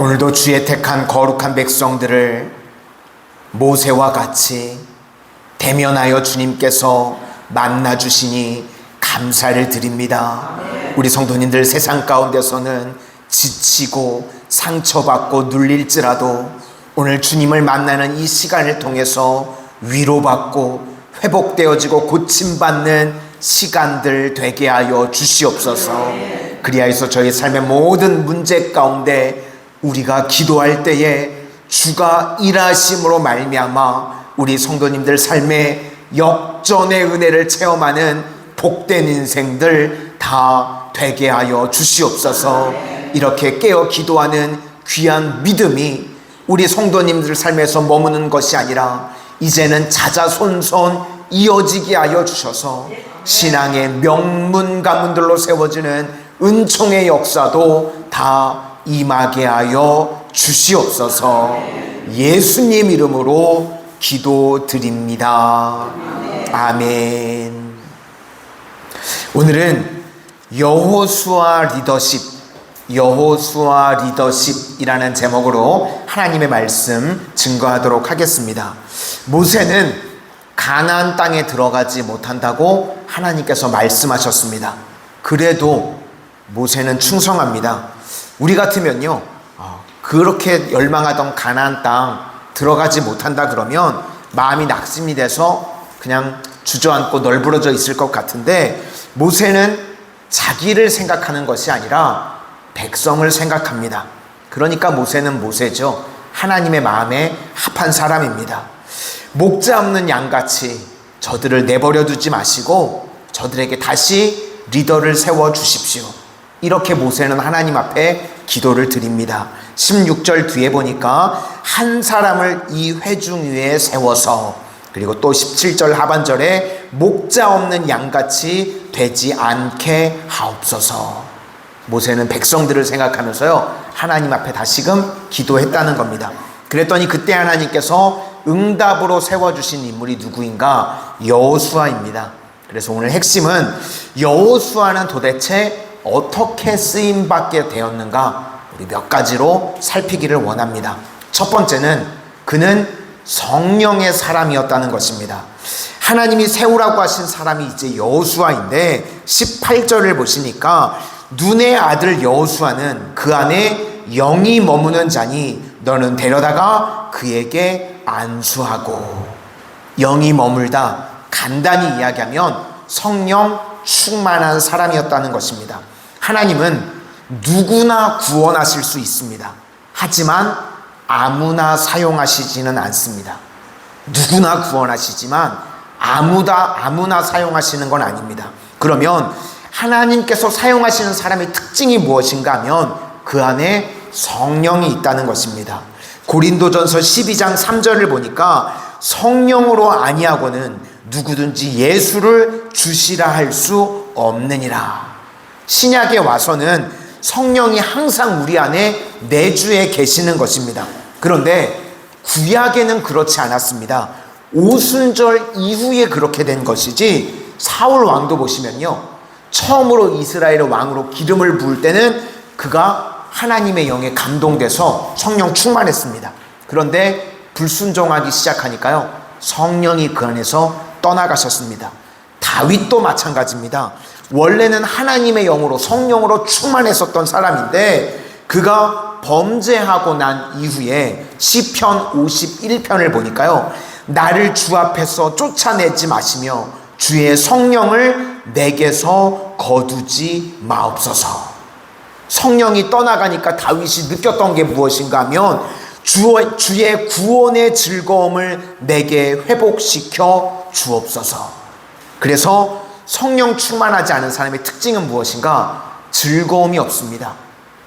오늘도 주의 택한 거룩한 백성들을 모세와 같이 대면하여 주님께서 만나 주시니 감사를 드립니다. 우리 성도님들 세상 가운데서는 지치고 상처받고 눌릴지라도 오늘 주님을 만나는 이 시간을 통해서 위로받고 회복되어지고 고침받는 시간들 되게 하여 주시옵소서. 그리하여서 저희 삶의 모든 문제 가운데 우리가 기도할 때에 주가 일하심으로 말미암아 우리 성도님들 삶의 역전의 은혜를 체험하는 복된 인생들 다 되게 하여 주시옵소서. 이렇게 깨어 기도하는 귀한 믿음이 우리 성도님들 삶에서 머무는 것이 아니라 이제는 자자손손 이어지게 하여 주셔서 신앙의 명문 가문들로 세워지는 은총의 역사도 다 임하게 하여 주시옵소서 예수님 이름으로 기도드립니다. 아멘. 오늘은 여호수아 리더십 여호수아 리더십이라는 제목으로 하나님의 말씀 증거하도록 하겠습니다. 모세는 가나안 땅에 들어가지 못한다고 하나님께서 말씀하셨습니다. 그래도 모세는 충성합니다. 우리 같으면요, 어, 그렇게 열망하던 가나안 땅 들어가지 못한다 그러면 마음이 낙심이 돼서 그냥 주저앉고 널브러져 있을 것 같은데 모세는 자기를 생각하는 것이 아니라 백성을 생각합니다. 그러니까 모세는 모세죠. 하나님의 마음에 합한 사람입니다. 목자 없는 양같이 저들을 내버려 두지 마시고 저들에게 다시 리더를 세워 주십시오. 이렇게 모세는 하나님 앞에 기도를 드립니다. 16절 뒤에 보니까 한 사람을 이 회중 위에 세워서 그리고 또 17절 하반절에 목자 없는 양같이 되지 않게 하옵소서. 모세는 백성들을 생각하면서요, 하나님 앞에 다시금 기도했다는 겁니다. 그랬더니 그때 하나님께서 응답으로 세워주신 인물이 누구인가? 여호수아입니다. 그래서 오늘 핵심은 여호수아는 도대체 어떻게 쓰임 받게 되었는가? 우리 몇 가지로 살피기를 원합니다. 첫 번째는 그는 성령의 사람이었다는 것입니다. 하나님이 세우라고 하신 사람이 이제 여호수아인데 18절을 보시니까 눈의 아들 여호수아는 그 안에 영이 머무는 자니 너는 데려다가 그에게 안수하고 영이 머물다 간단히 이야기하면 성령 충만한 사람이었다는 것입니다. 하나님은 누구나 구원하실 수 있습니다. 하지만 아무나 사용하시지는 않습니다. 누구나 구원하시지만 아무다 아무나 사용하시는 건 아닙니다. 그러면 하나님께서 사용하시는 사람의 특징이 무엇인가 하면 그 안에 성령이 있다는 것입니다. 고린도전서 12장 3절을 보니까 성령으로 아니하고는 누구든지 예수를 주시라 할 수 없느니라. 신약에 와서는 성령이 항상 우리 안에 내주에 계시는 것입니다. 그런데 구약에는 그렇지 않았습니다. 오순절 이후에 그렇게 된 것이지 사울 왕도 보시면요. 처음으로 이스라엘의 왕으로 기름을 부을 때는 그가 하나님의 영에 감동돼서 성령 충만했습니다. 그런데 불순종하기 시작하니까요. 성령이 그 안에서 떠나가셨습니다. 다윗도 마찬가지입니다. 원래는 하나님의 영으로 성령으로 충만했었던 사람인데 그가 범죄하고 난 이후에 시편 51편을 보니까요. 나를 주 앞에서 쫓아내지 마시며 주의 성령을 내게서 거두지 마옵소서. 성령이 떠나가니까 다윗이 느꼈던 게 무엇인가 하면 주, 주의 구원의 즐거움을 내게 회복시켜 주옵소서. 그래서 성령 충만하지 않은 사람의 특징은 무엇인가? 즐거움이 없습니다.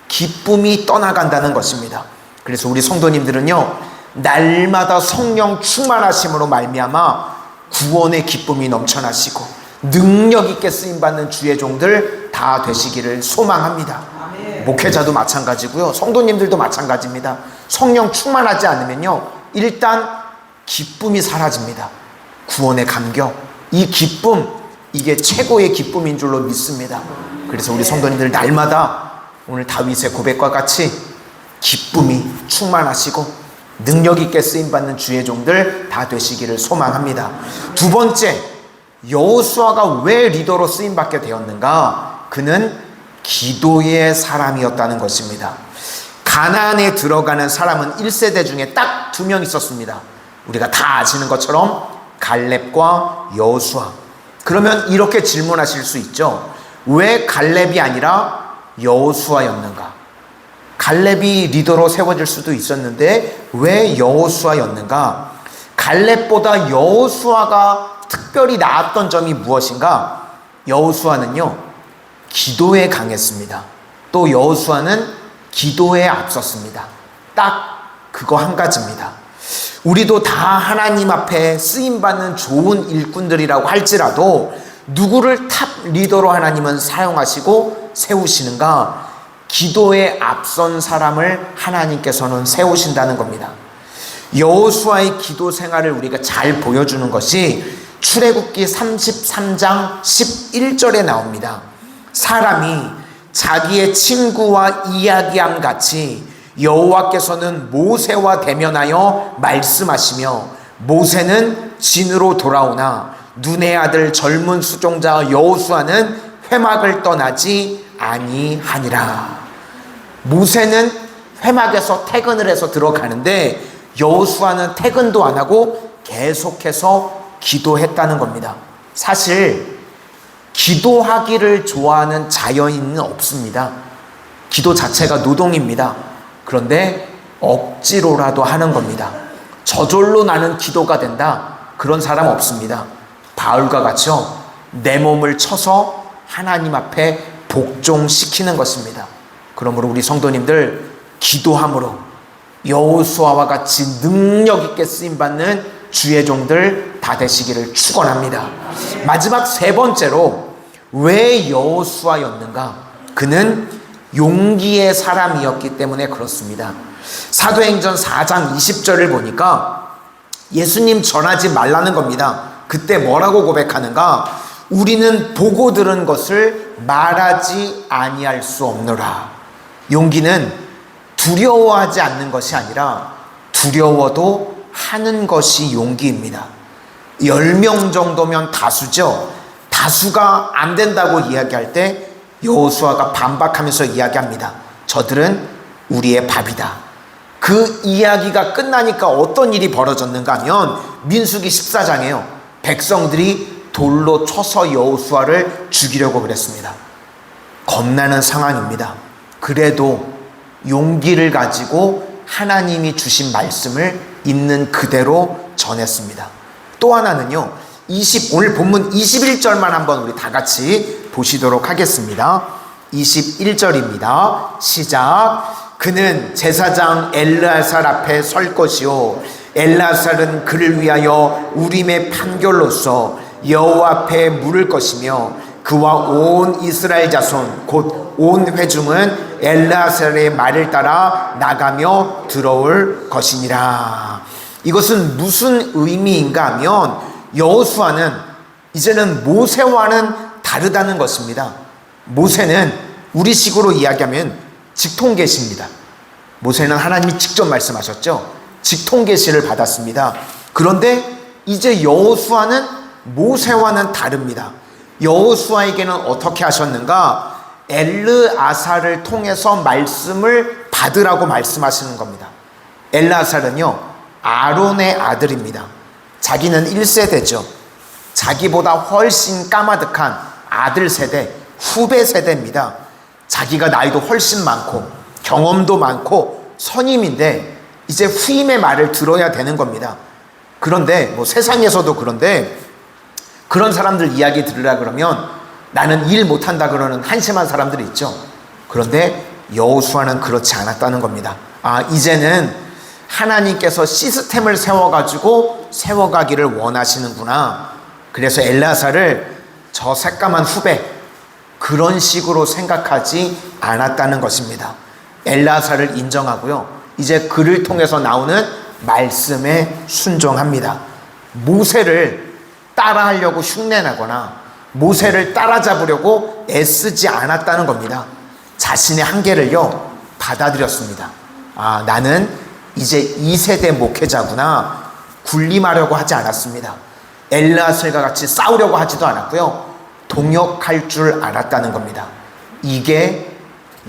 기쁨이 떠나간다는 것입니다. 그래서 우리 성도님들은요, 날마다 성령 충만하심으로 말미암아 구원의 기쁨이 넘쳐나시고 능력 있게 쓰임 받는 주의 종들 다 되시기를 소망합니다. 목회자도 마찬가지고요. 성도님들도 마찬가지입니다. 성령 충만하지 않으면요. 일단 기쁨이 사라집니다. 구원의 감격. 이 기쁨, 이게 최고의 기쁨인 줄로 믿습니다. 그래서 우리 성도님들 날마다 오늘 다윗의 고백과 같이 기쁨이 충만하시고 능력 있게 쓰임 받는 주의 종들 다 되시기를 소망합니다. 두 번째, 여호수아가 왜 리더로 쓰임 받게 되었는가? 그는 기도의 사람이었다는 것입니다. 가나안에 들어가는 사람은 1세대 중에 딱 두 명 있었습니다. 우리가 다 아시는 것처럼 갈렙과 여호수아. 그러면 이렇게 질문하실 수 있죠. 왜 갈렙이 아니라 여호수아였는가? 갈렙이 리더로 세워질 수도 있었는데 왜 여호수아였는가? 갈렙보다 여호수아가 특별히 나았던 점이 무엇인가? 여호수아는요. 기도에 강했습니다. 또 여호수아는 기도에 앞섰습니다. 딱 그거 한 가지입니다. 우리도 다 하나님 앞에 쓰임 받는 좋은 일꾼들이라고 할지라도 누구를 탑 리더로 하나님은 사용하시고 세우시는가? 기도에 앞선 사람을 하나님께서는 세우신다는 겁니다. 여호수아의 기도 생활을 우리가 잘 보여주는 것이 출애굽기 33장 11절에 나옵니다. 사람이 자기의 친구와 이야기함 같이 여호와께서는 모세와 대면하여 말씀하시며 모세는 진으로 돌아오나 눈의 아들 젊은 수종자 여호수아는 회막을 떠나지 아니하니라. 모세는 회막에서 퇴근을 해서 들어가는데 여호수아는 퇴근도 안 하고 계속해서 기도했다는 겁니다. 사실 기도하기를 좋아하는 자연인은 없습니다. 기도 자체가 노동입니다. 그런데 억지로라도 하는 겁니다. 저절로 나는 기도가 된다. 그런 사람 없습니다. 바울과 같이요. 내 몸을 쳐서 하나님 앞에 복종시키는 것입니다. 그러므로 우리 성도님들 기도함으로 여호수아와 같이 능력 있게 쓰임 받는 주의 종들 다 되시기를 축원합니다. 마지막 세 번째로 왜 여호수아였는가? 그는 용기의 사람이었기 때문에 그렇습니다. 사도행전 4장 20절을 보니까 예수님 전하지 말라는 겁니다. 그때 뭐라고 고백하는가? 우리는 보고 들은 것을 말하지 아니할 수 없노라. 용기는 두려워하지 않는 것이 아니라 두려워도 하는 것이 용기입니다. 10명 정도면 다수죠. 다수가 안 된다고 이야기할 때 여호수아가 반박하면서 이야기합니다. 저들은 우리의 밥이다. 그 이야기가 끝나니까 어떤 일이 벌어졌는가 하면 민수기 14장에요. 백성들이 돌로 쳐서 여호수아를 죽이려고 그랬습니다. 겁나는 상황입니다. 그래도 용기를 가지고 하나님이 주신 말씀을 있는 그대로 전했습니다. 또 하나는요. 20 오늘 본문 21절만 한번 우리 다 같이 보시도록 하겠습니다. 21절입니다. 시작. 그는 제사장 엘르아살 앞에 설 것이요 엘르아살은 그를 위하여 우림의 판결로서 여호와 앞에 물을 것이며 그와 온 이스라엘 자손 곧 온 회중은 엘르아살의 말을 따라 나가며 들어올 것이니라. 이것은 무슨 의미인가 하면 여호수아는 이제는 모세와는 다르다는 것입니다. 모세는 우리식으로 이야기하면 직통계시입니다. 모세는 하나님이 직접 말씀하셨죠. 직통계시를 받았습니다. 그런데 이제 여호수아는 모세와는 다릅니다. 여호수아에게는 어떻게 하셨는가? 엘르아사를 통해서 말씀을 받으라고 말씀하시는 겁니다. 엘르아살은요 아론의 아들입니다. 자기는 1세대죠. 자기보다 훨씬 까마득한 아들 세대, 후배 세대입니다. 자기가 나이도 훨씬 많고 경험도 많고 선임인데 이제 후임의 말을 들어야 되는 겁니다. 그런데 뭐 세상에서도 그런데 그런 사람들 이야기 들으라 그러면 나는 일 못한다 그러는 한심한 사람들이 있죠. 그런데 여호수아는 그렇지 않았다는 겁니다. 아 이제는 하나님께서 시스템을 세워가지고 세워가기를 원하시는구나. 그래서 엘라사를 저 새까만 후배 그런 식으로 생각하지 않았다는 것입니다. 엘라사를 인정하고요. 이제 그를 통해서 나오는 말씀에 순종합니다. 모세를 따라하려고 흉내내거나 모세를 따라잡으려고 애쓰지 않았다는 겁니다. 자신의 한계를요 받아들였습니다. 아, 나는 이제 2세대 목회자구나. 군림하려고 하지 않았습니다. 엘라셀과 같이 싸우려고 하지도 않았고요. 동역할 줄 알았다는 겁니다. 이게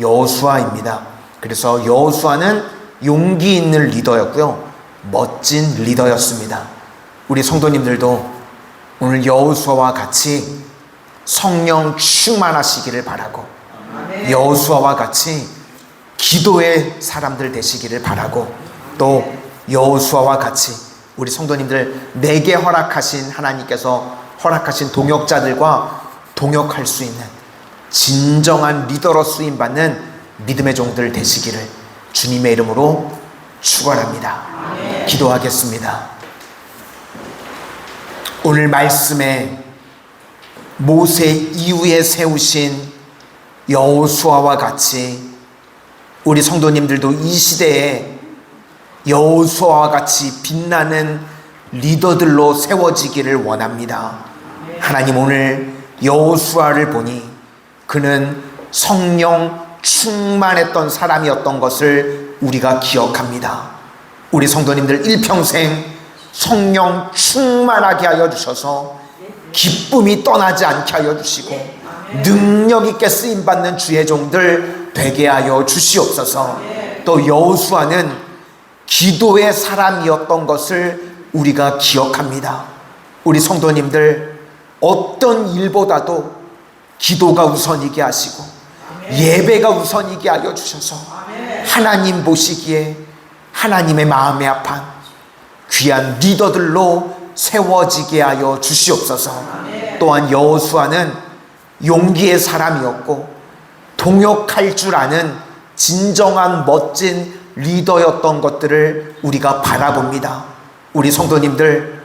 여수아입니다. 그래서 여수아는 용기 있는 리더였고요. 멋진 리더였습니다. 우리 성도님들도 오늘 여호수아와 같이 성령 충만하시기를 바라고 여호수아와 같이 기도의 사람들 되시기를 바라고 또 여호수아와 같이 우리 성도님들 내게 허락하신 하나님께서 허락하신 동역자들과 동역할 수 있는 진정한 리더로 쓰임 받는 믿음의 종들 되시기를 주님의 이름으로 축원합니다. 기도하겠습니다. 오늘 말씀에 모세 이후에 세우신 여호수아와 같이 우리 성도님들도 이 시대에 여호수아와 같이 빛나는 리더들로 세워지기를 원합니다. 하나님 오늘 여호수아를 보니 그는 성령 충만했던 사람이었던 것을 우리가 기억합니다. 우리 성도님들 일평생 성령 충만하게 하여 주셔서 기쁨이 떠나지 않게 하여 주시고 능력 있게 쓰임 받는 주의 종들 되게 하여 주시옵소서. 또 여호수아는 기도의 사람이었던 것을 우리가 기억합니다. 우리 성도님들 어떤 일보다도 기도가 우선이게 하시고 예배가 우선이게 하여 주셔서 하나님 보시기에 하나님의 마음에 합한 귀한 리더들로 세워지게 하여 주시옵소서. 또한 여호수아는 용기의 사람이었고 동역할 줄 아는 진정한 멋진 리더였던 것들을 우리가 바라봅니다. 우리 성도님들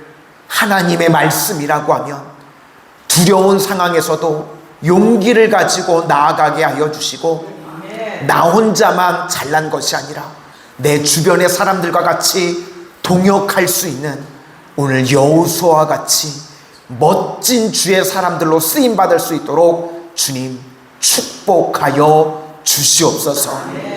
하나님의 말씀이라고 하면 두려운 상황에서도 용기를 가지고 나아가게 하여 주시고 나 혼자만 잘난 것이 아니라 내 주변의 사람들과 같이 동역할 수 있는 오늘 여호수아와 같이 멋진 주의 사람들로 쓰임 받을 수 있도록 주님 축복하여 주시옵소서.